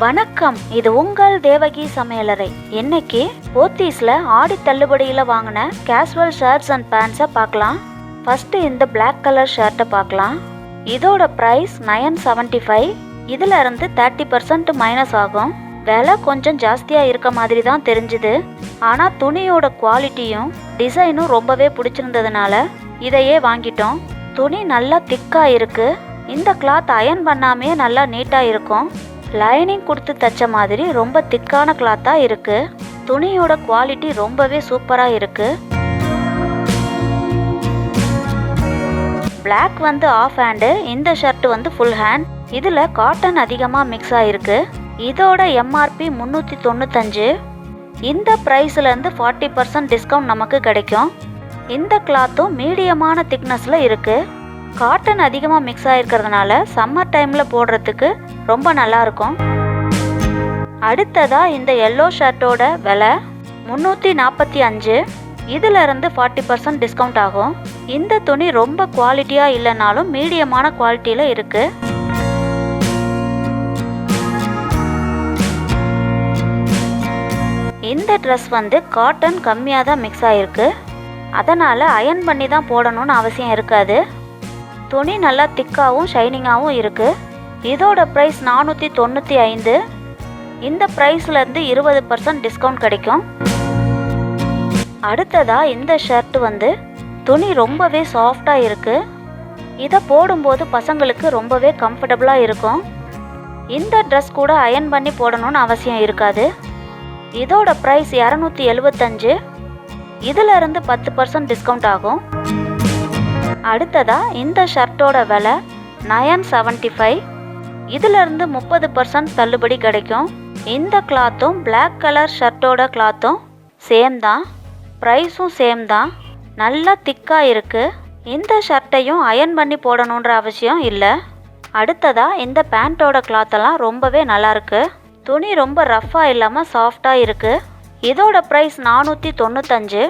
வணக்கம். இது உங்கள் தேவகி சமையலறை. இன்னைக்கு போத்தீஸ்ல ஆடி தள்ளுபடியில வாங்கின கேஷுவல் ஷர்ட்ஸ் அண்ட் பேண்ட்ஸை பார்க்கலாம். ஃபர்ஸ்ட் இந்த பிளாக் கலர் ஷர்ட்டை பார்க்கலாம். இதோட ப்ரைஸ் நயன் செவன்ட்டி ஃபைவ் இதுல இருந்து தேர்ட்டி பர்சன்ட் மைனஸ் ஆகும். விலை கொஞ்சம் ஜாஸ்தியா இருக்க மாதிரி தான் தெரிஞ்சுது. ஆனா துணியோட குவாலிட்டியும் டிசைனும் ரொம்பவே பிடிச்சிருந்ததுனால இதையே வாங்கிட்டோம். துணி நல்லா திக்கா இருக்கு. இந்த கிளாத் அயன் பண்ணாமே நல்லா நீட்டாக இருக்கும். லைனிங் கொடுத்து தச்ச மாதிரி ரொம்ப திக்கான கிளாத்தாக இருக்குது துணியோட குவாலிட்டி ரொம்பவே சூப்பராக இருக்குது பிளாக் வந்து ஆஃப் ஹேண்டு இந்த ஷர்ட் வந்து ஃபுல் ஹேண்ட் இதில் காட்டன் அதிகமாக மிக்ஸ் ஆகிருக்கு இதோட எம்ஆர்பி முந்நூற்றி தொண்ணூத்தஞ்சு. இந்த ப்ரைஸ்லேருந்து ஃபார்ட்டி பர்சன்ட் டிஸ்கவுண்ட் நமக்கு கிடைக்கும். இந்த கிளாத்தும் மீடியமான திக்னஸில் இருக்குது காட்டன் அதிகமாக மிக்ஸ் ஆகிருக்கிறதுனால சம்மர் டைமில் போடுறதுக்கு ரொம்ப நல்லாயிருக்கும். அடுத்ததாக இந்த எல்லோ ஷர்ட்டோட விலை முந்நூற்றி நாற்பத்தி அஞ்சு. இதிலிருந்து ஃபார்ட்டி பர்சன்ட் டிஸ்கவுண்ட் ஆகும். இந்த துணி ரொம்ப குவாலிட்டியாக இல்லைனாலும் மீடியமான குவாலிட்டியில் இருக்குது இந்த ட்ரெஸ் வந்து காட்டன் கம்மியாக தான் மிக்ஸ் ஆகிருக்கு அதனால் அயன் பண்ணி தான் போடணும்னு அவசியம் இருக்காது. துணி நல்லா திக்காகவும் ஷைனிங்காகவும் இருக்குது இதோட ப்ரைஸ் நானூற்றி தொண்ணூற்றி ஐந்து. இந்த ப்ரைஸ்லேருந்து இருபது பர்சன்ட் டிஸ்கவுண்ட் கிடைக்கும். அடுத்ததாக இந்த ஷர்ட் வந்து துணி ரொம்பவே சாஃப்டாக இருக்குது இதை போடும்போது பசங்களுக்கு ரொம்பவே கம்ஃபர்டபுளாக இருக்கும். இந்த ட்ரெஸ் கூட அயன் பண்ணி போடணும்னு அவசியம் இருக்காது. இதோட ப்ரைஸ் இரநூத்தி எழுபத்தஞ்சு இதிலிருந்து பத்து பர்சன்ட் டிஸ்கவுண்ட் ஆகும். அடுத்ததாக இந்த ஷர்ட்டோட விலை? நயன் செவன்ட்டி ஃபைவ் இதிலிருந்து முப்பது பர்சன்ட் தள்ளுபடி கிடைக்கும். இந்த கிளாத்தும் பிளாக் கலர் ஷர்ட்டோட கிளாத்தும் சேம் தான். ப்ரைஸும் சேம் தான். நல்லா திக்காக இருக்குது இந்த ஷர்ட்டையும் அயன் பண்ணி போடணுன்ற அவசியம் இல்லை. அடுத்ததாக இந்த பேண்ட்டோட கிளாத்தெல்லாம் ரொம்பவே நல்லாயிருக்கு துணி ரொம்ப ரஃப்பாக இல்லாமல் சாஃப்டாக இருக்குது இதோட ப்ரைஸ் நானூற்றி தொண்ணூத்தஞ்சு.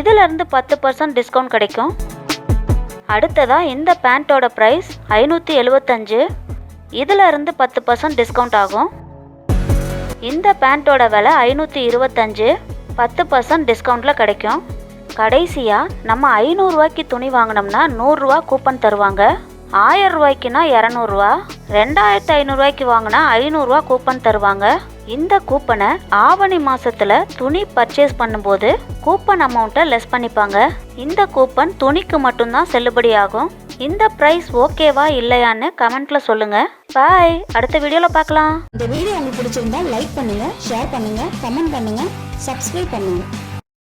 இதிலிருந்து பத்து பர்சன்ட் டிஸ்கவுண்ட் கிடைக்கும். அடுத்ததா இந்த பேண்ட்டோட ப்ரைஸ் ஐநூற்றி எழுபத்தஞ்சு இதில் இருந்து பத்து பர்சன்ட் டிஸ்கவுண்ட் ஆகும். இந்த பேண்ட்டோட விலை ஐநூற்றி இருபத்தஞ்சு. பத்து பர்சன்ட் டிஸ்கவுண்ட்டில் கிடைக்கும். கடைசியாக நம்ம ஐநூறுரூவாய்க்கு துணி வாங்கினோம்னா நூறுரூவா கூப்பன் தருவாங்க. ஆயிரம் ரூபாய்க்குனா இரநூறுவா ரெண்டாயிரத்து ஐநூறுரூவாய்க்கு வாங்கினா ஐநூறுரூவா கூப்பன் தருவாங்க. இந்த கூப்பனை ஆவணி மாசத்துல துணி பர்ச்சேஸ் பண்ணும்போது கூப்பன் அமௌண்ட்டை லெஸ் பண்ணிப்பாங்க. இந்த கூப்பன் துணிக்கு மட்டும்தான் செல்லுபடி ஆகும். இந்த ப்ரைஸ் ஓகேவா இல்லையான்னு கமெண்ட்ல சொல்லுங்க. பாய் அடுத்த வீடியோல பார்க்கலாம். இந்த வீடியோ உங்களுக்கு பிடிச்சிருந்தா லைக் பண்ணுங்க ஷேர் பண்ணுங்க கமெண்ட் பண்ணுங்க சப்ஸ்கிரைப் பண்ணுங்க.